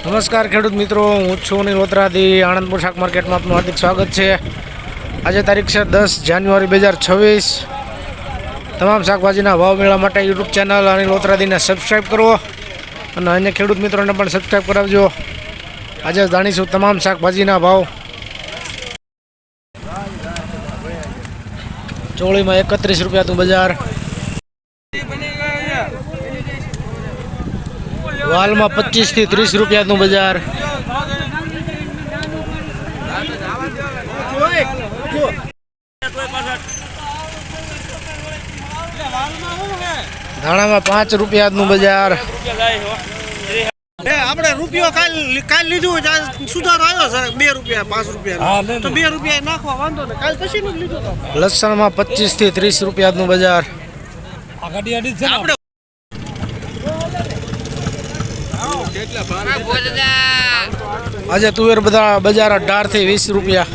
નમસ્કાર ખેડૂત મિત્રો, હું છું નિલોત્રાથી આણંદપુર શાક માર્કેટમાં આપનું હાર્દિક સ્વાગત છે. આજે તારીખ છે દસ જાન્યુઆરી બે હજાર છવ્વીસ. તમામ શાકભાજીના ભાવ મેળવવા માટે યુટ્યુબ ચેનલ અનિલોત્રાદીને સબસ્ક્રાઈબ કરો અને અન્ય ખેડૂત મિત્રોને પણ સબસ્ક્રાઈબ કરાવજો. આજે જાણીશું તમામ શાકભાજીના ભાવ. ચોળીમાં એકત્રીસ રૂપિયાનું બજાર. વાલમાં પચીસથી ત્રીસ રૂપિયાનું બજાર. ધાણામાં પાંચ રૂપિયાનું બજાર. એ આપણે રૂપિયો કાલ કાલ લીધું સુધારો આવ્યો સર બે રૂપિયા પાંચ રૂપિયા તો બે રૂપિયા નાખવા વાંધો ને કાલ પછી નું લસણમાં પચીસથી ત્રીસ રૂપિયાનું બજાર. આપણે આજે તુવેર બધા બજાર અઢારથી વીસ રૂપિયા.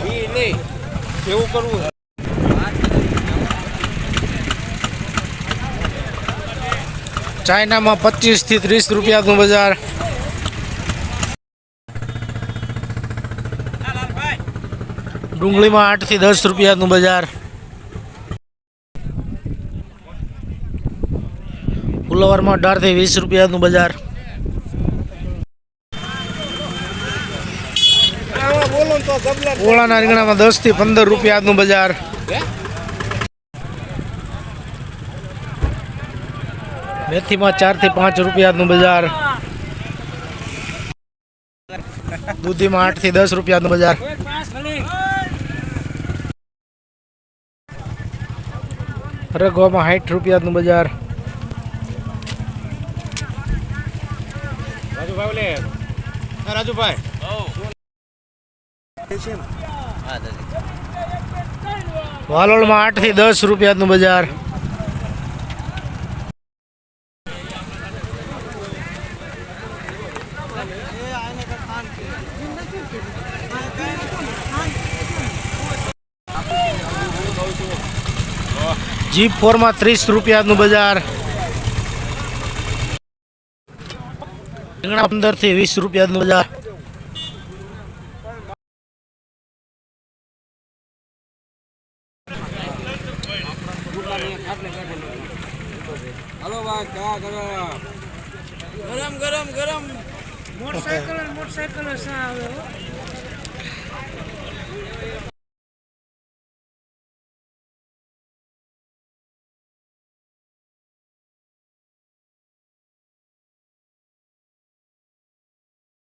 ચાઇનામાં પચીસથી ત્રીસ રૂપિયાનું બજાર. ડુંગળીમાં આઠથી દસ રૂપિયાનું બજાર. ફુલવરમાં અઢારથી વીસ રૂપિયાનું બજાર બોલો ને તો ગબલા ઓળાના રીંગણામાં દસથી પંદર રૂપિયાનું બજાર. મેથીમાં ચારથી પાંચ રૂપિયાનું બજાર. દૂધીમાં આઠથી દસ રૂપિયાનું બજાર. રગવામાં સાઠ રૂપિયાનું બજાર. રાજુભાઈ. વાલોળમાં આઠથી દસ રૂપિયાનું બજાર. જીપ ફોરમાં ત્રીસ રૂપિયાનું બજાર. રીંગણા પંદરથી વીસ રૂપિયાનું બજાર. હલો ભાઈ ક્યાં કરો ગરમ ગરમ ગરમ. મોટરસાયકલ મોટરસાયકલ આવે